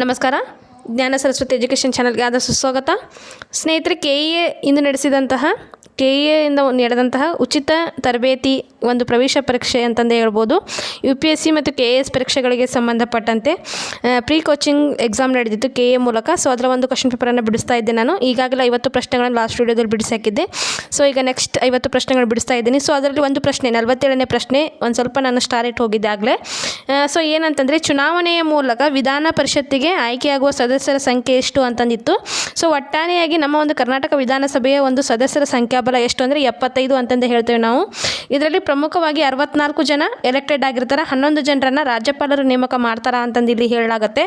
ನಮಸ್ಕಾರ ಜ್ಞಾನ ಸರಸ್ವತಿ ಎಜುಕೇಷನ್ ಚಾನಲ್ಗೆ ಆದ ಸುಸ್ವಾಗತ ಸ್ನೇಹಿತರೆ ಕೆ ಇ ಎ ಇಂದು ನಡೆಸಿದಂತಹ ಕೆ ಇ ಎಯಿಂದ ನಡೆದಂತಹ ಉಚಿತ ತರಬೇತಿ ಒಂದು ಪ್ರವೇಶ ಪರೀಕ್ಷೆ ಅಂತಂದೇ ಹೇಳ್ಬೋದು. ಯು ಪಿ ಎಸ್ ಸಿ ಮತ್ತು ಕೆ ಎ ಎಸ್ ಪರೀಕ್ಷೆಗಳಿಗೆ ಸಂಬಂಧಪಟ್ಟಂತೆ ಪ್ರೀ ಕೋಚಿಂಗ್ ಎಕ್ಸಾಮ್ ನಡೆದಿತ್ತು ಕೆ ಎ ಮೂಲಕ. ಸೊ, ಅದರ ಒಂದು ಕ್ವಶನ್ ಪೇಪರನ್ನು ಬಿಡಿಸ್ತಾ ಇದ್ದೆ ನಾನು. ಈಗಾಗಲೇ ಐವತ್ತು ಪ್ರಶ್ನೆಗಳನ್ನು ಲಾಸ್ಟ್ ವೀಡಿಯೋದಲ್ಲಿ ಬಿಡಿಸಾಕಿದ್ದೆ. ಸೊ, ಈಗ ನೆಕ್ಸ್ಟ್ ಐವತ್ತು ಪ್ರಶ್ನೆಗಳು ಬಿಡಿಸ್ತಾ ಇದ್ದೀನಿ. ಸೊ, ಅದರಲ್ಲಿ ಒಂದು ಪ್ರಶ್ನೆ, ನಲವತ್ತೇಳನೇ ಪ್ರಶ್ನೆ, ಒಂದು ಸ್ವಲ್ಪ ನಾನು ಸ್ಟಾರ್ಟ್ ಇಟ್ಟು ಹೋಗಿದ್ದೆ ಆಗಲೇ. ಸೊ, ಏನಂತಂದರೆ, ಚುನಾವಣೆಯ ಮೂಲಕ ವಿಧಾನ ಪರಿಷತ್ತಿಗೆ ಆಯ್ಕೆಯಾಗುವ ಸದಸ್ಯರ ಸಂಖ್ಯೆ ಎಷ್ಟು ಅಂತಂದಿತ್ತು. ಸೊ ಒಟ್ಟಾರೆಯಾಗಿ ನಮ್ಮ ಒಂದು ಕರ್ನಾಟಕ ವಿಧಾನಸಭೆಯ ಒಂದು ಸದಸ್ಯರ ಸಂಖ್ಯಾಬಲ ಎಷ್ಟು ಅಂದರೆ ಎಪ್ಪತ್ತೈದು ಅಂತಂದು ಹೇಳ್ತೇವೆ ನಾವು. ಇದರಲ್ಲಿ ಪ್ರಮುಖವಾಗಿ ಅರವತ್ನಾಲ್ಕು ಜನ ಎಲೆಕ್ಟೆಡ್ ಆಗಿರ್ತಾರೆ, ಹನ್ನೊಂದು ಜನರನ್ನು ರಾಜ್ಯಪಾಲರು ನೇಮಕ ಮಾಡ್ತಾರ ಅಂತಂದು ಇಲ್ಲಿ ಹೇಳಲಾಗುತ್ತೆ.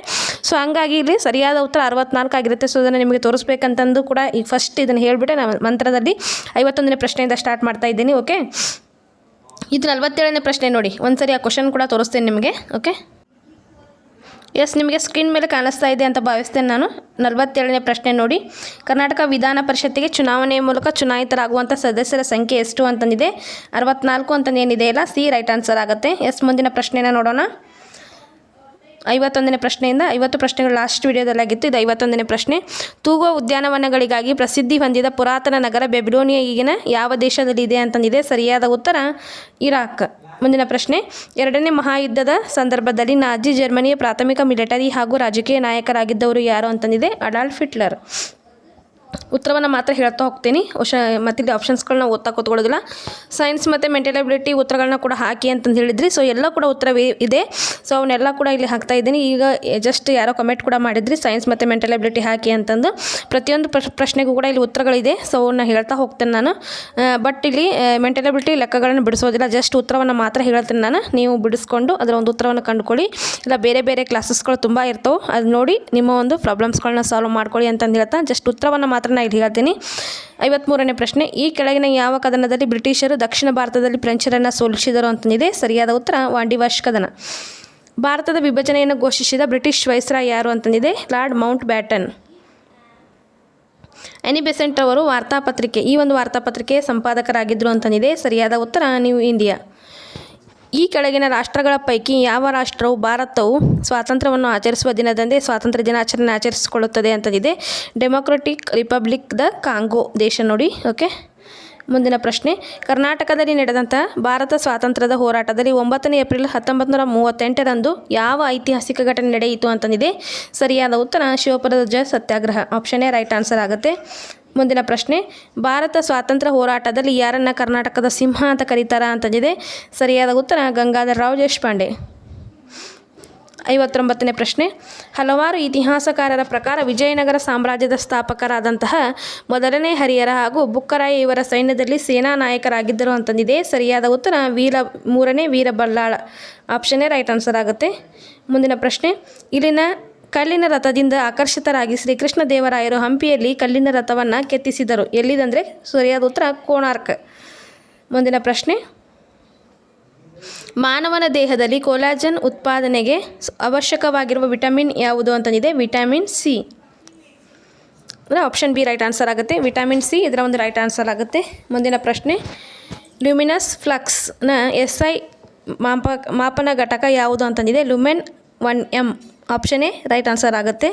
ಸೊ ಹಂಗಾಗಿ ಇಲ್ಲಿ ಸರಿಯಾದ ಉತ್ತರ ಅರವತ್ನಾಲ್ಕು ಆಗಿರುತ್ತೆ. ಸೊ ಅದನ್ನು ನಿಮಗೆ ತೋರಿಸ್ಬೇಕಂತಂದು ಕೂಡ ಈಗ ಫಸ್ಟ್ ಇದನ್ನು ಹೇಳಿಬಿಟ್ಟೆ. ನಾನು ಮಂತ್ರದಲ್ಲಿ ಐವತ್ತೊಂದನೇ ಪ್ರಶ್ನೆಯಿಂದ ಸ್ಟಾರ್ಟ್ ಮಾಡ್ತಾ ಇದ್ದೀನಿ ಓಕೆ ಇದು ನಲವತ್ತೇಳನೇ ಪ್ರಶ್ನೆ ನೋಡಿ. ಒಂದ್ಸರಿ ಆ ಕ್ವಶನ್ ಕೂಡ ತೋರಿಸ್ತೇನೆ ನಿಮಗೆ ಓಕೆ ಎಸ್, ನಿಮಗೆ ಸ್ಕ್ರೀನ್ ಮೇಲೆ ಕಾಣಿಸ್ತಾ ಇದೆ ಅಂತ ಭಾವಿಸ್ತೇನೆ ನಾನು. ನಲವತ್ತೇಳನೇ ಪ್ರಶ್ನೆ ನೋಡಿ. ಕರ್ನಾಟಕ ವಿಧಾನ ಪರಿಷತ್ತಿಗೆ ಚುನಾವಣೆಯ ಮೂಲಕ ಚುನಾಯಿತರಾಗುವಂಥ ಸದಸ್ಯರ ಸಂಖ್ಯೆ ಎಷ್ಟು ಅಂತಂದಿದೆ? ಅರವತ್ನಾಲ್ಕು ಅಂತಂದೇನಿದೆ ಇಲ್ಲ ಸಿ, ರೈಟ್ ಆನ್ಸರ್ ಆಗುತ್ತೆ. ಎಸ್, ಮುಂದಿನ ಪ್ರಶ್ನೆನ ನೋಡೋಣ. ಐವತ್ತೊಂದನೇ ಪ್ರಶ್ನೆಯಿಂದ ಐವತ್ತು ಪ್ರಶ್ನೆಗಳು ಲಾಸ್ಟ್ ವಿಡಿಯೋದಲ್ಲಾಗಿತ್ತು ಇದು ಐವತ್ತೊಂದನೇ ಪ್ರಶ್ನೆ. ತೂಗುವ ಉದ್ಯಾನವನಗಳಿಗಾಗಿ ಪ್ರಸಿದ್ಧಿ ಹೊಂದಿದ ಪುರಾತನ ನಗರ ಬೆಬಿಲೋನಿಯಾ ಈಗಿನ ಯಾವ ದೇಶದಲ್ಲಿ ಇದೆ ಅಂತಂದಿದೆ? ಸರಿಯಾದ ಉತ್ತರ, ಇರಾಕ್. ಮುಂದಿನ ಪ್ರಶ್ನೆ, ಎರಡನೇ ಮಹಾಯುದ್ಧದ ಸಂದರ್ಭದಲ್ಲಿ ನಾಜಿ ಜರ್ಮನಿಯ ಪ್ರಾಥಮಿಕ ಮಿಲಿಟರಿ ಹಾಗೂ ರಾಜಕೀಯ ನಾಯಕರಾಗಿದ್ದವರು ಯಾರು ಅಂತಂದಿದೆ? Adolf Hitler. ಉತ್ತರವನ್ನು ಮಾತ್ರ ಹೇಳ್ತಾ ಹೋಗ್ತೀನಿ. ಒಶ ಮತ್ತಿಲ್ಲಿ ಆಪ್ಷನ್ಸ್ಗಳನ್ನ ಓದ್ತಾ ಕೂತ್ಕೊಳ್ಳೋದಿಲ್ಲ. ಸೈನ್ಸ್ ಮತ್ತು ಮೆಂಟಲ್ ಅಬಿಲಿಟಿ ಉತ್ತರಗಳನ್ನ ಕೂಡ ಹಾಕಿ ಅಂತಂದು ಹೇಳಿದ್ರಿ. ಸೊ ಎಲ್ಲ ಕೂಡ ಉತ್ತರವೇ ಇದೆ. ಸೊ ಅವನ್ನೆಲ್ಲ ಕೂಡ ಇಲ್ಲಿ ಹಾಕ್ತಾ ಇದ್ದೀನಿ. ಈಗ ಜಸ್ಟ್ ಯಾರೋ ಕಮೆಂಟ್ ಕೂಡ ಮಾಡಿದ್ರಿ. ಸೈನ್ಸ್ ಮತ್ತು ಮೆಂಟಲ್ ಅಬಿಲಿಟಿ ಹಾಕಿ ಅಂತಂದು. ಪ್ರತಿಯೊಂದು ಪ್ರಶ್- ಪ್ರಶ್ನೆಗೂ ಕೂಡ ಇಲ್ಲಿ ಉತ್ತರಗಳಿದೆ. ಸೊ ಅವನ್ನ ಹೇಳ್ತಾ ಹೋಗ್ತೇನೆ ನಾನು. ಬಟ್ ಇಲ್ಲಿ ಮೆಂಟಲ್ ಅಬಿಲಿಟಿ ಲೆಕ್ಕಗಳನ್ನು ಬಿಡಿಸೋದಿಲ್ಲ. ಜಸ್ಟ್ ಉತ್ತರವನ್ನು ಮಾತ್ರ ಹೇಳ್ತೇನೆ ನಾನು. ನೀವು ಬಿಡಿಸ್ಕೊಂಡು ಅದರ ಒಂದು ಉತ್ತರವನ್ನು ಕಂಡುಕೊಳ್ಳಿ. ಇಲ್ಲ, ಬೇರೆ ಬೇರೆ ಕ್ಲಾಸಸ್ಗಳು ತುಂಬ ಇರ್ತವೆ. ಅದು ನೋಡಿ ನಿಮ್ಮ ಒಂದು ಪ್ರಾಬ್ಲಮ್ಸ್ಗಳನ್ನ ಸಾಲ್ವ್ ಮಾಡ್ಕೊಳ್ಳಿ ಅಂತಂದು ಹೇಳ್ತಾ ಜಸ್ಟ್ ಉತ್ತರವನ್ನು ಮಾತ್ರ ನಾನು ಇಲ್ಲಿ ಹೇಳ್ತೀನಿ. ಐವತ್ತ್ಮೂರನೇ ಪ್ರಶ್ನೆ, ಈ ಕೆಳಗಿನ ಯಾವ ಕದನದಲ್ಲಿ ಬ್ರಿಟಿಷರು ದಕ್ಷಿಣ ಭಾರತದಲ್ಲಿ ಫ್ರೆಂಚರನ್ನು ಸೋಲಿಸಿದರು ಅಂತಂದಿದೆ. ಸರಿಯಾದ ಉತ್ತರ ವಾಂಡಿವಾಶ್ ಕದನ. ಭಾರತದ ವಿಭಜನೆಯನ್ನು ಘೋಷಿಸಿದ ಬ್ರಿಟಿಷ್ ವೈಸ್ರಾಯ್ ಯಾರು ಅಂತಂದಿದೆ? Lord Mount batten Annie Besant ಅವರು ವಾರ್ತಾಪತ್ರಿಕೆ, ಈ ಒಂದು ವಾರ್ತಾಪತ್ರಿಕೆಯ ಸಂಪಾದಕರಾಗಿದ್ದರು ಅಂತಂದಿದೆ. ಸರಿಯಾದ ಉತ್ತರ, ನ್ಯೂ ಇಂಡಿಯಾ. ಈ ಕೆಳಗಿನ ರಾಷ್ಟ್ರಗಳ ಪೈಕಿ ಯಾವ ರಾಷ್ಟ್ರವು ಭಾರತವು ಸ್ವಾತಂತ್ರ್ಯವನ್ನು ಆಚರಿಸುವ ದಿನದಂದೇ ಸ್ವಾತಂತ್ರ್ಯ ದಿನಾಚರಣೆ ಆಚರಿಸಿಕೊಳ್ಳುತ್ತದೆ ಅಂತಂದಿದೆ. ಡೆಮೊಕ್ರೆಟಿಕ್ ರಿಪಬ್ಲಿಕ್ ದ ಕಾಂಗೋ ದೇಶ ನೋಡಿ, ಓಕೆ? ಮುಂದಿನ ಪ್ರಶ್ನೆ. ಕರ್ನಾಟಕದಲ್ಲಿ ನಡೆದಂಥ ಭಾರತ ಸ್ವಾತಂತ್ರ್ಯದ ಹೋರಾಟದಲ್ಲಿ ಒಂಬತ್ತನೇ ಏಪ್ರಿಲ್ ಹತ್ತೊಂಬತ್ತು ನೂರ ಮೂವತ್ತೆಂಟರಂದು ಯಾವ ಐತಿಹಾಸಿಕ ಘಟನೆ ನಡೆಯಿತು ಅಂತಂದಿದೆ. ಸರಿಯಾದ ಉತ್ತರ ಶಿವಪುರದ ಜ ಸತ್ಯಾಗ್ರಹ. ಆಪ್ಷನ್ ಎ, ರೈಟ್ ಆನ್ಸರ್ ಆಗುತ್ತೆ. ಮುಂದಿನ ಪ್ರಶ್ನೆ, ಭಾರತ ಸ್ವಾತಂತ್ರ್ಯ ಹೋರಾಟದಲ್ಲಿ ಯಾರನ್ನ ಕರ್ನಾಟಕದ ಸಿಂಹ ಅಂತ ಕರೀತಾರ ಅಂತಂದಿದೆ. ಸರಿಯಾದ ಉತ್ತರ, ಗಂಗಾಧರ ರಾವ್ ದೇಶಪಾಂಡೆ. ಐವತ್ತೊಂಬತ್ತನೇ ಪ್ರಶ್ನೆ, ಹಲವಾರು ಇತಿಹಾಸಕಾರರ ಪ್ರಕಾರ ವಿಜಯನಗರ ಸಾಮ್ರಾಜ್ಯದ ಸ್ಥಾಪಕರಾದಂತಹ ಮೊದಲನೇ ಹರಿಯರ ಹಾಗೂ ಬುಕ್ಕರಾಯ ಇವರ ಸೈನ್ಯದಲ್ಲಿ ಸೇನಾ ನಾಯಕರಾಗಿದ್ದರು ಅಂತಂದಿದೆ. ಸರಿಯಾದ ಉತ್ತರ, ವೀರ, ಮೂರನೇ ವೀರಬಲ್ಲಾಳ. ಆಪ್ಷನ್ನೇ ರೈಟ್ ಆನ್ಸರ್ ಆಗುತ್ತೆ. ಮುಂದಿನ ಪ್ರಶ್ನೆ, ಇಲ್ಲಿನ ಕಲ್ಲಿನ ರಥದಿಂದ ಆಕರ್ಷಿತರಾಗಿ ಶ್ರೀಕೃಷ್ಣ ದೇವರಾಯರು ಹಂಪಿಯಲ್ಲಿ ಕಲ್ಲಿನ ರಥವನ್ನು ಕೆತ್ತಿಸಿದರು. ಎಲ್ಲಿದಂದರೆ ಸರಿಯಾದ ಉತ್ತರ ಕೋಣಾರ್ಕ್. ಮುಂದಿನ ಪ್ರಶ್ನೆ. ಮಾನವನ ದೇಹದಲ್ಲಿ ಕೊಲಾಜನ್ ಉತ್ಪಾದನೆಗೆ ಅವಶ್ಯಕವಾಗಿರುವ ವಿಟಮಿನ್ ಯಾವುದು ಅಂತಂದಿದೆ? Vitamin C. ಅಂದರೆ ಆಪ್ಷನ್ ಬಿ ರೈಟ್ ಆನ್ಸರ್ ಆಗುತ್ತೆ. ವಿಟಮಿನ್ ಸಿ ಇದರ ಒಂದು ರೈಟ್ ಆನ್ಸರ್ ಆಗುತ್ತೆ. ಮುಂದಿನ ಪ್ರಶ್ನೆ. ಲ್ಯುಮಿನಸ್ ಫ್ಲಕ್ಸ್ನ ಎಸ್ ಐ ಮಾಪ ಮಾಪನ ಘಟಕ ಯಾವುದು ಅಂತಂದಿದೆ? Lumen one M option A, right answer ಆಗುತ್ತೆ.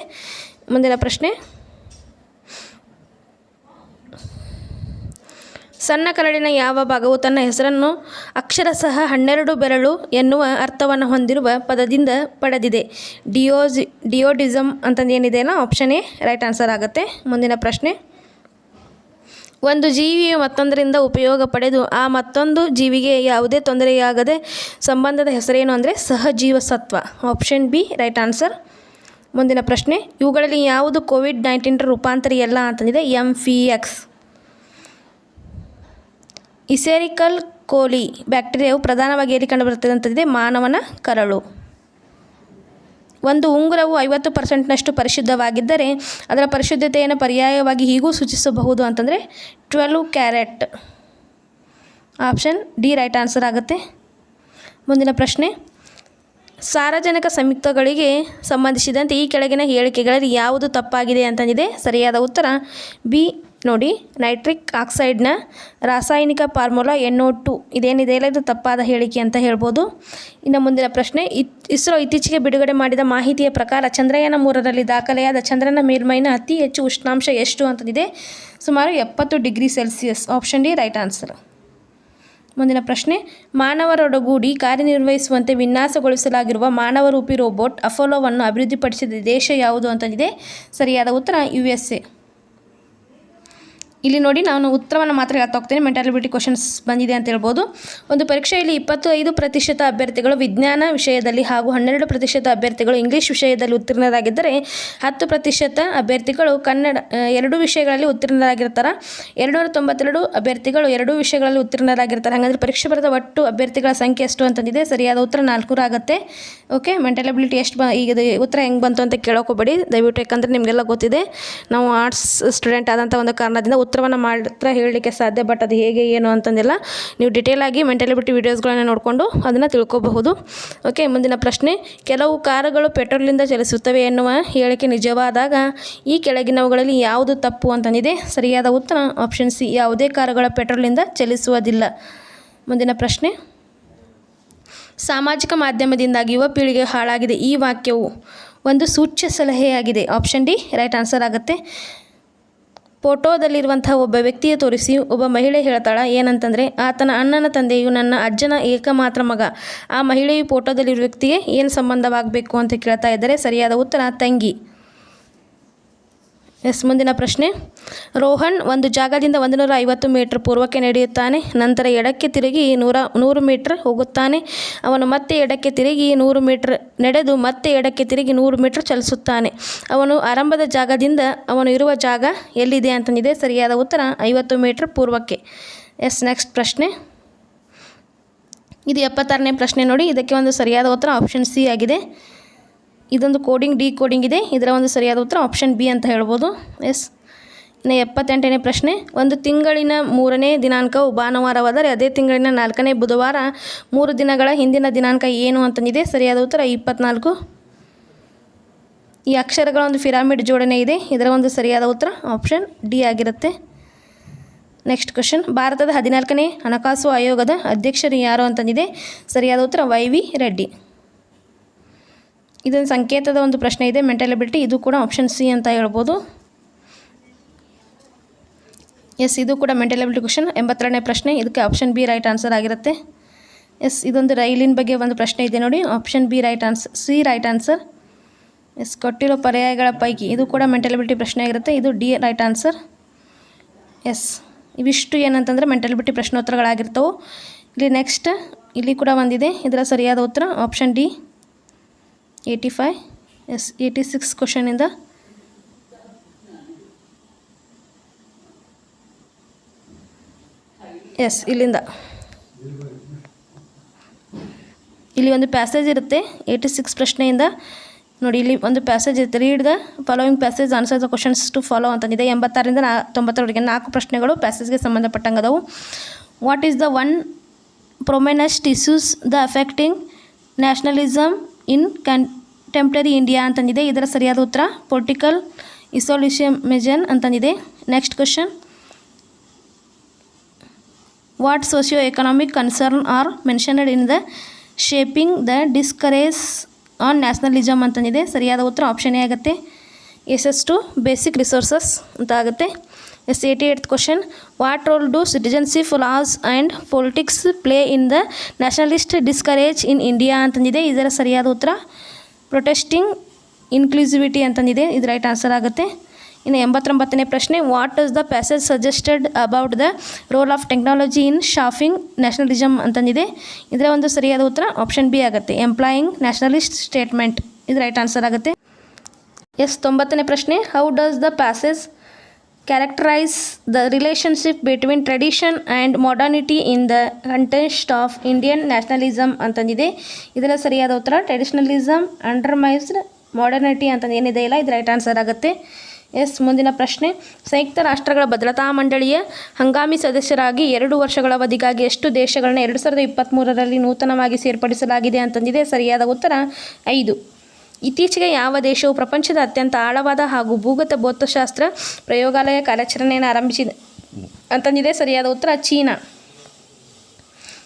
ಮುಂದಿನ ಪ್ರಶ್ನೆ. ಸಣ್ಣ ಕರಡಿನ ಯಾವ ಭಾಗವು ತನ್ನ ಹೆಸರನ್ನು ಅಕ್ಷರಶಃ ಹನ್ನೆರಡು ಬೆರಳು ಎನ್ನುವ ಅರ್ಥವನ್ನು ಹೊಂದಿರುವ ಪದದಿಂದ ಪಡೆದಿದೆ. ಡಿಯೋಜಿ ಡಿಯೋಡಿಸಮ್ ಅಂತಂದು ಏನಿದೆಯಲ್ಲ ಆಪ್ಷನ್ ಎ, ರೈಟ್ ಆನ್ಸರ್ ಆಗುತ್ತೆ. ಮುಂದಿನ ಪ್ರಶ್ನೆ. ಒಂದು ಜೀವಿಯು ಮತ್ತೊಂದರಿಂದ ಉಪಯೋಗ ಪಡೆದು ಆ ಮತ್ತೊಂದು ಜೀವಿಗೆ ಯಾವುದೇ ತೊಂದರೆಯಾಗದೆ ಸಂಬಂಧದ ಹೆಸರೇನು ಅಂದರೆ ಸಹಜೀವಸತ್ವ. ಆಪ್ಷನ್ ಬಿ ರೈಟ್ ಆನ್ಸರ್ ಮುಂದಿನ ಪ್ರಶ್ನೆ, ಇವುಗಳಲ್ಲಿ ಯಾವುದು ಕೋವಿಡ್ ನೈನ್ಟೀನ್ ರೂಪಾಂತರಿ ಅಲ್ಲ ಅಂತಂದಿದೆ? ಎಂ ಫಿ ಎಕ್ಸ್ ಇಸೇರಿಕಲ್ ಕೋಲಿ ಬ್ಯಾಕ್ಟೀರಿಯಾವು ಪ್ರಧಾನವಾಗಿ ಎಲ್ಲಿ ಕಂಡುಬರುತ್ತದೆ ಅಂತಂದಿದೆ? ಮಾನವನ ಕರಳು. ಒಂದು ಉಂಗುರವು ಐವತ್ತು ಪರ್ಸೆಂಟ್ನಷ್ಟು ಪರಿಶುದ್ಧವಾಗಿದ್ದರೆ ಅದರ ಪರಿಶುದ್ಧತೆಯನ್ನು ಪರ್ಯಾಯವಾಗಿ ಹೀಗೂ ಸೂಚಿಸಬಹುದು ಅಂತಂದರೆ twelve carat. Option D right answer ಆಗುತ್ತೆ. ಮುಂದಿನ ಪ್ರಶ್ನೆ. ಸಾರಜನಕ ಸಂಯುಕ್ತಗಳಿಗೆ ಸಂಬಂಧಿಸಿದಂತೆ ಈ ಕೆಳಗಿನ ಹೇಳಿಕೆಗಳಲ್ಲಿ ಯಾವುದು ತಪ್ಪಾಗಿದೆ ಅಂತಂದಿದೆ. ಸರಿಯಾದ ಉತ್ತರ ಬಿ ನೋಡಿ, ನೈಟ್ರಿಕ್ ಆಕ್ಸೈಡ್ನ ರಾಸಾಯನಿಕ ಫಾರ್ಮುಲಾ ಎನ್ ಒ ಟು ಇದೇನಿದೆ? ಇಲ್ಲ ಇದು ತಪ್ಪಾದ ಹೇಳಿಕೆ ಅಂತ ಹೇಳ್ಬೋದು. ಇನ್ನು ಮುಂದಿನ ಪ್ರಶ್ನೆ ಇಸ್ರೋ ಇತ್ತೀಚೆಗೆ ಬಿಡುಗಡೆ ಮಾಡಿದ ಮಾಹಿತಿಯ ಪ್ರಕಾರ ಚಂದ್ರಯಾನ ಮೂರರಲ್ಲಿ ದಾಖಲೆಯಾದ ಚಂದ್ರನ ಮೇಲ್ಮೈನ ಅತಿ ಹೆಚ್ಚು ಉಷ್ಣಾಂಶ ಎಷ್ಟು ಅಂತಂದಿದೆ? ಸುಮಾರು ಎಪ್ಪತ್ತು degree Celsius. Option D, right answer. ಮುಂದಿನ ಪ್ರಶ್ನೆ, ಮಾನವರೊಡಗೂಡಿ ಕಾರ್ಯನಿರ್ವಹಿಸುವಂತೆ ವಿನ್ಯಾಸಗೊಳಿಸಲಾಗಿರುವ ಮಾನವರೂಪಿ ರೋಬೋಟ್ ಅಫೋಲೋವನ್ನು ಅಭಿವೃದ್ಧಿಪಡಿಸಿದ ದೇಶ ಯಾವುದು ಅಂತಂದಿದೆ? ಸರಿಯಾದ ಉತ್ತರ, ಯು ಎಸ್ ಎ. ಇಲ್ಲಿ ನೋಡಿ ನಾನು ಉತ್ತರವನ್ನು ಮಾತ್ರ ಹೇಳ್ತಾ ಹೋಗ್ತೇನೆ. ಮೆಂಟಾಲಿಬಿಲಿಟಿ ಕ್ವಶನ್ಸ್ ಬಂದಿದೆ ಅಂತ ಹೇಳ್ಬೋದು. ಒಂದು ಪರೀಕ್ಷೆಯಲ್ಲಿ ಇಪ್ಪತ್ತು ಐದು ಪ್ರತಿಶತ ಅಭ್ಯರ್ಥಿಗಳು ವಿಜ್ಞಾನ ವಿಷಯದಲ್ಲಿ ಹಾಗೂ ಹನ್ನೆರಡು ಪ್ರತಿಶತ ಅಭ್ಯರ್ಥಿಗಳು ಇಂಗ್ಲೀಷ್ ವಿಷಯದಲ್ಲಿ ಉತ್ತೀರ್ಣರಾಗಿದ್ದರೆ ಹತ್ತು ಪ್ರತಿಶತ ಅಭ್ಯರ್ಥಿಗಳು ಕನ್ನಡ ಎರಡು ವಿಷಯಗಳಲ್ಲಿ ಉತ್ತೀರ್ಣರಾಗಿರ್ತಾರೆ. ಎರಡುನೂರ ತೊಂಬತ್ತೆರಡು ಅಭ್ಯರ್ಥಿಗಳು ಎರಡು ವಿಷಯಗಳಲ್ಲಿ ಉತ್ತೀರ್ಣರಾಗಿರ್ತಾರೆ. ಹಾಗಾದರೆ ಪರೀಕ್ಷೆ ಬರೆದ ಒಟ್ಟು ಅಭ್ಯರ್ಥಿಗಳ ಸಂಖ್ಯೆ ಎಷ್ಟು ಅಂತಂದಿದೆ. ಸರಿಯಾದ ಉತ್ತರ ನಾಲ್ಕೂರು ಆಗುತ್ತೆ ಓಕೆ ಮೆಂಟಲಬಿಲಿಟಿ ಎಷ್ಟು ಬ, ಈಗ ಉತ್ತರ ಹೆಂಗೆ ಬಂತು ಅಂತ ಕೇಳೋಕೋಬೇಡಿ ದಯವಿಟ್ಟು ಯಾಕಂದರೆ ನಿಮಗೆಲ್ಲ ಗೊತ್ತಿದೆ. ನಾವು ಆರ್ಟ್ಸ್ ಸ್ಟೂಡೆಂಟ್ ಆದಂಥ ಒಂದು ಕಾರಣದಿಂದ ಉತ್ತರವನ್ನು ಮಾತ್ರ ಹೇಳಲಿಕ್ಕೆ ಸಾಧ್ಯ ಬಟ್ ಅದು ಹೇಗೆ, ಏನು ಅಂತಂದಿಲ್ಲ ನೀವು ಡಿಟೇಲ್ ಆಗಿ ಮೆಂಟಲಿಬಿಲಿಟಿ ವೀಡಿಯೋಸ್ಗಳನ್ನು ನೋಡಿಕೊಂಡು ಅದನ್ನು ತಿಳ್ಕೋಬಹುದು. ಓಕೆ ಮುಂದಿನ ಪ್ರಶ್ನೆ, ಕೆಲವು ಕಾರುಗಳು ಪೆಟ್ರೋಲಿಂದ ಚಲಿಸುತ್ತವೆ ಎನ್ನುವ ಹೇಳಿಕೆ ನಿಜವಾದಾಗ ಈ ಕೆಳಗಿನವುಗಳಲ್ಲಿ ಯಾವುದು ತಪ್ಪು ಅಂತಂದಿದೆ? ಸರಿಯಾದ ಉತ್ತರ ಆಪ್ಷನ್ ಸಿ ಯಾವುದೇ ಕಾರುಗಳ ಪೆಟ್ರೋಲಿಂದ ಚಲಿಸುವುದಿಲ್ಲ. ಮುಂದಿನ ಪ್ರಶ್ನೆ, ಸಾಮಾಜಿಕ ಮಾಧ್ಯಮದಿಂದಾಗಿ ಯುವ ಪೀಳಿಗೆ ಹಾಳಾಗಿದೆ ಈ ವಾಕ್ಯವು ಒಂದು ಸೂಚ್ಯ ಸಲಹೆಯಾಗಿದೆ? ಆಪ್ಷನ್ ಡಿ ರೈಟ್ ಆನ್ಸರ್ ಆಗುತ್ತೆ. ಫೋಟೋದಲ್ಲಿರುವಂತಹ ಒಬ್ಬ ವ್ಯಕ್ತಿಯ ತೋರಿಸಿ ಒಬ್ಬ ಮಹಿಳೆ ಹೇಳ್ತಾಳ, ಏನಂತಂದರೆ, ಆತನ ಅಣ್ಣನ ತಂದೆಯು ನನ್ನ ಅಜ್ಜನ ಏಕಮಾತ್ರ ಮಗ. ಆ ಮಹಿಳೆಯು ಫೋಟೋದಲ್ಲಿರುವ ವ್ಯಕ್ತಿಗೆ ಏನು ಸಂಬಂಧವಾಗಬೇಕು? ಅಂತ ಕೇಳ್ತಾ ಇದ್ದಾರೆ, ಸರಿಯಾದ ಉತ್ತರ, ತಂಗಿ. ಎಸ್, ಮುಂದಿನ ಪ್ರಶ್ನೆ. ರೋಹನ್ ಒಂದು ಜಾಗದಿಂದ ಒಂದು ನೂರ ಐವತ್ತು ಮೀಟರ್ ಪೂರ್ವಕ್ಕೆ ನಡೆಯುತ್ತಾನೆ, ನಂತರ ಎಡಕ್ಕೆ ತಿರುಗಿ ನೂರ, ನೂರು ಮೀಟರ್ ಹೋಗುತ್ತಾನೆ. ಅವನು ಮತ್ತೆ ಎಡಕ್ಕೆ ತಿರುಗಿ ನೂರು ಮೀಟರ್ ನಡೆದು ಮತ್ತೆ ಎಡಕ್ಕೆ ತಿರುಗಿ ನೂರು ಮೀಟರ್ ಚಲಿಸುತ್ತಾನೆ. ಅವನು ಆರಂಭದ ಜಾಗದಿಂದ, ಅವನು ಇರುವ ಜಾಗ ಎಲ್ಲಿದೆ ಅಂತಂದಿದೆ, ಸರಿಯಾದ ಉತ್ತರ ಐವತ್ತು ಮೀಟರ್ ಪೂರ್ವಕ್ಕೆ. ಎಸ್, ನೆಕ್ಸ್ಟ್ ಪ್ರಶ್ನೆ. ಇದು ಎಪ್ಪತ್ತಾರನೇ ಪ್ರಶ್ನೆ ನೋಡಿ, ಇದಕ್ಕೆ ಒಂದು ಸರಿಯಾದ ಉತ್ತರ ಆಪ್ಷನ್ ಸಿ ಆಗಿದೆ. ಇದೊಂದು ಕೋಡಿಂಗ್ ಡಿ ಕೋಡಿಂಗ್ ಇದೆ. ಇದರ ಒಂದು ಸರಿಯಾದ ಉತ್ತರ ಆಪ್ಷನ್ ಬಿ ಅಂತ ಹೇಳ್ಬೋದು. ಎಸ್ ಇನ್ನು ಎಪ್ಪತ್ತೆಂಟನೇ ಪ್ರಶ್ನೆ. ಒಂದು ತಿಂಗಳಿನ ಮೂರನೇ ದಿನಾಂಕವು ಭಾನುವಾರವಾದರೆ ಅದೇ ತಿಂಗಳಿನ ನಾಲ್ಕನೇ ಬುಧವಾರ ಮೂರು ದಿನಗಳ ಹಿಂದಿನ ದಿನಾಂಕ ಏನು ಅಂತಂದಿದೆ? ಸರಿಯಾದ ಉತ್ತರ ಇಪ್ಪತ್ನಾಲ್ಕು. ಈ ಅಕ್ಷರಗಳ ಒಂದು ಪಿರಾಮಿಡ್ ಜೋಡಣೆ ಇದೆ. ಇದರ ಒಂದು ಸರಿಯಾದ ಉತ್ತರ ಆಪ್ಷನ್ ಡಿ ಆಗಿರುತ್ತೆ. ನೆಕ್ಸ್ಟ್ ಕ್ವಶನ್ ಭಾರತದ ಹದಿನಾಲ್ಕನೇ ಹಣಕಾಸು ಆಯೋಗದ ಅಧ್ಯಕ್ಷರು ಯಾರು ಅಂತಂದಿದೆ? ಸರಿಯಾದ ಉತ್ತರ ವೈ ವಿ ರೆಡ್ಡಿ. ಇದೊಂದು ಸಂಕೇತದ ಒಂದು ಪ್ರಶ್ನೆ ಇದೆ. ಮೆಂಟಲ್ ಎಬಿಲಿಟಿ ಇದು ಕೂಡ ಆಪ್ಷನ್ ಸಿ ಅಂತ ಹೇಳ್ಬೋದು. ಎಸ್ ಇದು ಕೂಡ ಮೆಂಟಲ್ ಎಬಿಲಿಟಿ ಕ್ವಶನ್ ಎಂಬತ್ತೆರಡನೇ ಪ್ರಶ್ನೆ, ಇದಕ್ಕೆ ಆಪ್ಷನ್ ಬಿ ರೈಟ್ ಆನ್ಸರ್ ಆಗಿರುತ್ತೆ. ಎಸ್ ಇದೊಂದು ರೈಲಿನ ಬಗ್ಗೆ ಒಂದು ಪ್ರಶ್ನೆ ಇದೆ ನೋಡಿ. Option B right answer C right answer yes ಕೊಟ್ಟಿರೋ ಪರ್ಯಾಯಗಳ ಪೈಕಿ ಇದು ಕೂಡ ಮೆಂಟಲ್ ಎಬಿಲಿಟಿ ಪ್ರಶ್ನೆ ಆಗಿರುತ್ತೆ. ಇದು ಡಿ ರೈಟ್ ಆನ್ಸರ್ ಎಸ್ ಇವಿಷ್ಟು ಏನಂತಂದರೆ ಮೆಂಟಲ್ ಎಬಿಲಿಟಿ ಪ್ರಶ್ನೋತ್ತರಗಳಾಗಿರ್ತವೆ. ಇಲ್ಲಿ ನೆಕ್ಸ್ಟ್ ಇಲ್ಲಿ ಕೂಡ ಒಂದಿದೆ. ಇದರ ಸರಿಯಾದ ಉತ್ತರ option D eighty five yes eighty six ಕ್ವಶನಿಂದ yes ಇಲ್ಲಿಂದ. ಇಲ್ಲಿ ಒಂದು ಪ್ಯಾಸೇಜ್ ಇರುತ್ತೆ ಏಯ್ಟಿ ಸಿಕ್ಸ್ ಪ್ರಶ್ನೆಯಿಂದ. ನೋಡಿ, ಇಲ್ಲಿ ಒಂದು ಪ್ಯಾಸೇಜ್ ಇರುತ್ತೆ. Read the following passage answer the questions to follow ಅಂತಂದಿದೆ ಎಂಬತ್ತಾರರಿಂದ ನಾ ತೊಂಬತ್ತರವರೆಗೆ ನಾಲ್ಕು ಪ್ರಶ್ನೆಗಳು ಪ್ಯಾಸೇಜ್ಗೆ ಸಂಬಂಧಪಟ್ಟಂಗದವು. What is the one prominent issues the affecting nationalism in contemporary India ಅಂತಂದಿದೆ. ಇದರ ಸರಿಯಾದ ಉತ್ತರ political isolationism ಅಂತಂದಿದೆ. Next question what socio economic concern are mentioned in the shaping the discourse on nationalism ಅಂತಂದಿದೆ. ಸರಿಯಾದ ಉತ್ತರ ಆಪ್ಷನ್ ಎ ಆಗುತ್ತೆ. Yes yes two basic resources ಅಂತ ಆಗುತ್ತೆ. Yes eighty eight question what role do citizenship laws and politics play in the nationalist discourse in India ಅಂತಂದಿದೆ. ಇದರ ಸರಿಯಾದ ಉತ್ತರ protesting inclusivity ಅಂತಂದಿದೆ. ಇದು right answer ಆಗುತ್ತೆ. ಇನ್ನು ಎಂಬತ್ತೊಂಬತ್ತನೇ ಪ್ರಶ್ನೆ what is the passage suggested about the role of technology in shaping nationalism ಅಂತಂದಿದೆ. ಇದರ ಒಂದು ಸರಿಯಾದ ಉತ್ತರ ಆಪ್ಷನ್ ಬಿ ಆಗುತ್ತೆ. ಎಂಪ್ಲಾಯಿಂಗ್ ನ್ಯಾಷನಲಿಸ್ಟ್ ಸ್ಟೇಟ್ಮೆಂಟ್ ಇದು ರೈಟ್ ಆನ್ಸರ್ ಆಗುತ್ತೆ. ಎಸ್, ತೊಂಬತ್ತನೇ ಪ್ರಶ್ನೆ how does the passage characterize the relationship between tradition and modernity in the context of Indian nationalism ಅಂತಂದಿದೆ. ಇದರ ಸರಿಯಾದ ಉತ್ತರ ಟ್ರೆಡಿಷನಲಿಸಮ್ ಅಂಡರ್ಮೈಸ್ಡ್ ಮಾಡರ್ನಿಟಿ ಅಂತ ಏನಿದೆ ಇಲ್ಲ ಇದು ರೈಟ್ ಆನ್ಸರ್ ಆಗುತ್ತೆ. ಎಸ್ ಮುಂದಿನ ಪ್ರಶ್ನೆ. ಸಂಯುಕ್ತ ರಾಷ್ಟ್ರಗಳ ಭದ್ರತಾ ಮಂಡಳಿಯ ಹಂಗಾಮಿ ಸದಸ್ಯರಾಗಿ ಎರಡು ವರ್ಷಗಳ ಅವಧಿಗಾಗಿ ಎಷ್ಟು ದೇಶಗಳನ್ನ ಎರಡು ಸಾವಿರದ ಇಪ್ಪತ್ತ್ಮೂರರಲ್ಲಿ ನೂತನವಾಗಿ ಸೇರ್ಪಡಿಸಲಾಗಿದೆ ಅಂತಂದಿದೆ. ಸರಿಯಾದ ಉತ್ತರ ಐದು. ಇತ್ತೀಚೆಗೆ ಯಾವ ದೇಶವು ಪ್ರಪಂಚದ ಅತ್ಯಂತ ಆಳವಾದ ಹಾಗೂ ಭೂಗತ ಭೌತಶಾಸ್ತ್ರ ಪ್ರಯೋಗಾಲಯ ಕಾರ್ಯಾಚರಣೆಯನ್ನು ಆರಂಭಿಸಿದೆ ಅಂತಂದಿದೆ. ಸರಿಯಾದ ಉತ್ತರ, ಚೀನಾ.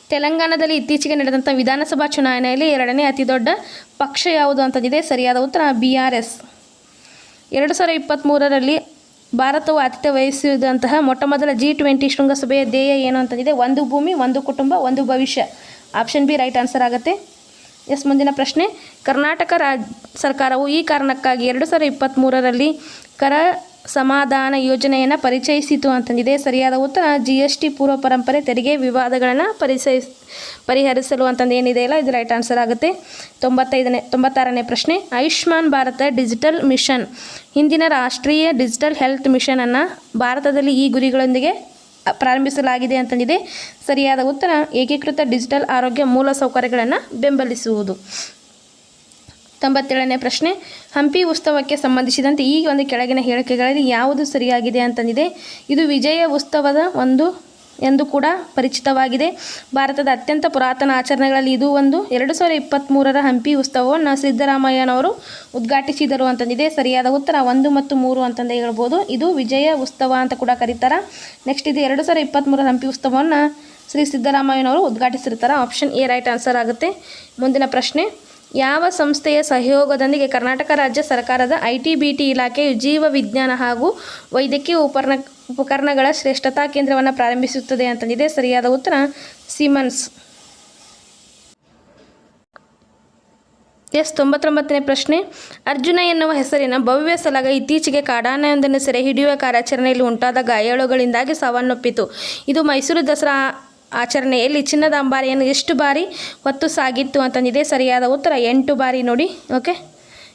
ತೆಲಂಗಾಣದಲ್ಲಿ ಇತ್ತೀಚೆಗೆ ನಡೆದಂಥ ವಿಧಾನಸಭಾ ಚುನಾವಣೆಯಲ್ಲಿ ಎರಡನೇ ಅತಿ ದೊಡ್ಡ ಪಕ್ಷ ಯಾವುದು ಅಂತಂದಿದೆ. ಸರಿಯಾದ ಉತ್ತರ, ಬಿ ಆರ್ ಎಸ್. ಎರಡು ಸಾವಿರ ಇಪ್ಪತ್ತ್ಮೂರರಲ್ಲಿ ಭಾರತವು ಆತಿಥ್ಯ ವಹಿಸಿದಂತಹ ಮೊಟ್ಟ ಮೊದಲ ಜಿ ಟ್ವೆಂಟಿ ಶೃಂಗಸಭೆಯ ಧ್ಯೇಯ ಏನು ಅಂತಂದಿದೆ. ಒಂದು ಭೂಮಿ, ಒಂದು ಕುಟುಂಬ, ಒಂದು ಭವಿಷ್ಯ. ಆಪ್ಷನ್ ಬಿ, ರೈಟ್ ಆನ್ಸರ್ ಆಗುತ್ತೆ. ಎಸ್ ಮುಂದಿನ ಪ್ರಶ್ನೆ, ಕರ್ನಾಟಕ ರಾಜ್, ಸರ್ಕಾರವು ಈ ಕಾರಣಕ್ಕಾಗಿ ಎರಡು ಸಾವಿರದ ಇಪ್ಪತ್ತ್ಮೂರರಲ್ಲಿ ಕರ ಸಮಾಧಾನ ಯೋಜನೆಯನ್ನು ಪರಿಚಯಿಸಿತು ಅಂತಂದಿದೆ. ಸರಿಯಾದ ಉತ್ತರ, ಜಿ ಎಸ್ ಟಿ ಪೂರ್ವ ಪರಂಪರೆ ತೆರಿಗೆ ವಿವಾದಗಳನ್ನು ಪರಿಚಯಿಸ್ ಪರಿಹರಿಸಲು ಅಂತಂದು ಏನಿದೆಯಲ್ಲ ಇದು ರೈಟ್ ಆನ್ಸರ್ ಆಗುತ್ತೆ. ತೊಂಬತ್ತೈದನೇ, ತೊಂಬತ್ತಾರನೇ ಪ್ರಶ್ನೆ, ಆಯುಷ್ಮಾನ್ ಭಾರತ ಡಿಜಿಟಲ್ ಮಿಷನ್, ಹಿಂದಿನ ರಾಷ್ಟ್ರೀಯ ಡಿಜಿಟಲ್ ಹೆಲ್ತ್ ಮಿಷನನ್ನು ಭಾರತದಲ್ಲಿ ಈ ಗುರಿಗಳೊಂದಿಗೆ ಪ್ರಾರಂಭಿಸಲಾಗಿದೆ ಅಂತಂದಿದೆ. ಸರಿಯಾದ ಉತ್ತರ, ಏಕೀಕೃತ ಡಿಜಿಟಲ್ ಆರೋಗ್ಯ ಮೂಲ ಸೌಕರ್ಯಗಳನ್ನು ಬೆಂಬಲಿಸುವುದು. ತೊಂಬತ್ತೇಳನೇ ಪ್ರಶ್ನೆ, ಹಂಪಿ ಉತ್ಸವಕ್ಕೆ ಸಂಬಂಧಿಸಿದಂತೆ ಈ ಒಂದು ಕೆಳಗಿನ ಹೇಳಿಕೆಗಳಲ್ಲಿ ಯಾವುದು ಸರಿಯಾಗಿದೆ ಅಂತಂದಿದೆ. ಇದು ವಿಜಯ ಉತ್ಸವದ ಒಂದು ಎಂದು ಕೂಡ ಪರಿಚಿತವಾಗಿದೆ. ಭಾರತದ ಅತ್ಯಂತ ಪುರಾತನ ಆಚರಣೆಗಳಲ್ಲಿ ಇದು ಒಂದು ಎರಡು ಸಾವಿರದ ಇಪ್ಪತ್ತ್ಮೂರರ ಹಂಪಿ ಉತ್ಸವವನ್ನು ಸಿದ್ದರಾಮಯ್ಯನವರು ಉದ್ಘಾಟಿಸಿದರು ಅಂತಂದಿದೆ. ಸರಿಯಾದ ಉತ್ತರ ಒಂದು ಮತ್ತು ಮೂರು ಅಂತಂದೇ ಹೇಳ್ಬೋದು. ಇದು ವಿಜಯ ಉತ್ಸವ ಅಂತ ಕೂಡ ಕರೀತಾರೆ. ನೆಕ್ಸ್ಟ್ ಇದು ಎರಡು ಸಾವಿರದ ಇಪ್ಪತ್ತ್ಮೂರರ ಹಂಪಿ ಉತ್ಸವವನ್ನು ಶ್ರೀ ಸಿದ್ದರಾಮಯ್ಯನವರು ಉದ್ಘಾಟಿಸಿರ್ತಾರೆ. ಆಪ್ಷನ್ ಎ ರೈಟ್ ಆನ್ಸರ್ ಆಗುತ್ತೆ. ಮುಂದಿನ ಪ್ರಶ್ನೆ, ಯಾವ ಸಂಸ್ಥೆಯ ಸಹಯೋಗದೊಂದಿಗೆ ಕರ್ನಾಟಕ ರಾಜ್ಯ ಸರ್ಕಾರದ ಐ ಟಿ ಬಿ ಟಿ ಇಲಾಖೆಯು ಜೀವ ವಿಜ್ಞಾನ ಹಾಗೂ ವೈದ್ಯಕೀಯ ಉಪಕರಣ ಉಪಕರಣಗಳ ಶ್ರೇಷ್ಠತಾ ಕೇಂದ್ರವನ್ನು ಪ್ರಾರಂಭಿಸುತ್ತದೆ ಅಂತಂದಿದೆ. ಸರಿಯಾದ ಉತ್ತರ ಸಿಮನ್ಸ್ ಎಸ್, ತೊಂಬತ್ತೊಂಬತ್ತನೇ ಪ್ರಶ್ನೆ. ಅರ್ಜುನ ಎನ್ನುವ ಹೆಸರಿನ ಭವ್ಯ ಸಲಗ ಇತ್ತೀಚೆಗೆ ಕಾಡಾನೆಯೊಂದನ್ನು ಸೆರೆ ಹಿಡಿಯುವ ಕಾರ್ಯಾಚರಣೆಯಲ್ಲಿ ಉಂಟಾದ ಗಾಯಾಳುಗಳಿಂದಾಗಿ ಸಾವನ್ನಪ್ಪಿತು. ಇದು ಮೈಸೂರು ದಸರಾ ಆಚರಣೆಯಲ್ಲಿ ಚಿನ್ನದ ಅಂಬಾರಿಯನ್ನು ಎಷ್ಟು ಬಾರಿ ಹೊತ್ತು ಸಾಗಿತ್ತು ಅಂತಂದಿದೆ. ಸರಿಯಾದ ಉತ್ತರ ಎಂಟು ಬಾರಿ ನೋಡಿ, ಓಕೆ?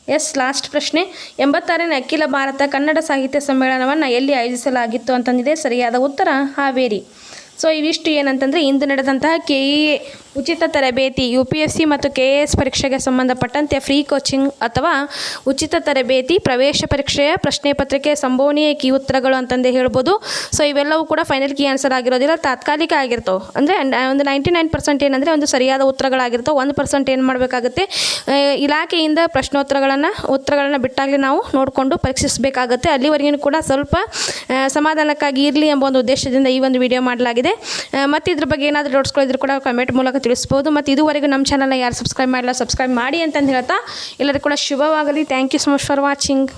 ಎಸ್, ಲಾಸ್ಟ್ ಪ್ರಶ್ನೆ. ಎಂಬತ್ತಾರನೇ ಅಖಿಲ ಭಾರತ ಕನ್ನಡ ಸಾಹಿತ್ಯ ಸಮ್ಮೇಳನವನ್ನು ಎಲ್ಲಿ ಆಯೋಜಿಸಲಾಗಿತ್ತು ಅಂತಂದಿದೆ. ಸರಿಯಾದ ಉತ್ತರ ಹಾವೇರಿ. ಸೊ ಇವಿಷ್ಟು ಏನಂತಂದರೆ, ಇಂದು ನಡೆದಂತಹ ಕೆ ಇ ಎ ಉಚಿತ ತರಬೇತಿ, ಯು ಪಿ ಎಸ್ ಸಿ ಮತ್ತು ಕೆ ಎ ಎಸ್ ಪರೀಕ್ಷೆಗೆ ಸಂಬಂಧಪಟ್ಟಂತೆ ಫ್ರೀ ಕೋಚಿಂಗ್ ಅಥವಾ ಉಚಿತ ತರಬೇತಿ, ಪ್ರವೇಶ ಪರೀಕ್ಷೆಯ ಪ್ರಶ್ನೆ ಪತ್ರಿಕೆ ಸಂಭವನೀಯ ಕೀ ಉತ್ತರಗಳು ಅಂತಂದೇ ಹೇಳ್ಬೋದು. ಸೊ ಇವೆಲ್ಲವೂ ಕೂಡ ಫೈನಲ್ ಕೀ ಆನ್ಸರ್ ಆಗಿರೋದಿಲ್ಲ, ತಾತ್ಕಾಲಿಕ ಆಗಿರ್ತವೆ. ಅಂದರೆ ಒಂದು ನೈಂಟಿ ನೈನ್ ಪರ್ಸೆಂಟ್ ಏನಂದರೆ, ಒಂದು ಸರಿಯಾದ ಉತ್ತರಗಳಾಗಿರ್ತವೆ. ಒಂದು ಪರ್ಸೆಂಟ್ ಏನು ಮಾಡಬೇಕಾಗುತ್ತೆ? ಇಲಾಖೆಯಿಂದ ಪ್ರಶ್ನೋತ್ತರಗಳನ್ನು, ಉತ್ತರಗಳನ್ನು ಬಿಟ್ಟಾಗಲೇ ನಾವು ನೋಡಿಕೊಂಡು ಪರೀಕ್ಷಿಸಬೇಕಾಗುತ್ತೆ. ಅಲ್ಲಿವರೆಗೂ ಕೂಡ ಸ್ವಲ್ಪ ಸಮಾಧಾನಕ್ಕಾಗಿ ಇರಲಿ ಎಂಬ ಒಂದು ಉದ್ದೇಶದಿಂದ ಈ ಒಂದು ವಿಡಿಯೋ ಮಾಡಲಾಗಿದೆ. ಆ, ಮತ್ತು ಇದ್ರ ಬಗ್ಗೆ ಏನಾದರೂ ನೋಡ್ಸ್ಕೊಳ್ಳಿದ್ರು ಕೂಡ ಕಮೆಂಟ್ ಮೂಲಕ ತಿಳಿಸ್ಬೋದು. ಮತ್ತು ಇದುವರೆಗೂ ನಮ್ಮ ಚಾನಲ್ನ ಯಾರು ಸಬ್ಸ್ಕ್ರೈಬ್ ಮಾಡಿಲ್ಲ ಸಬ್ಸ್ಕ್ರೈಬ್ ಮಾಡಿ ಅಂತಂದು ಹೇಳ್ತಾ ಎಲ್ಲರಿಗೂ ಕೂಡ ಶುಭವಾಗಲಿ. Thank you so much for watching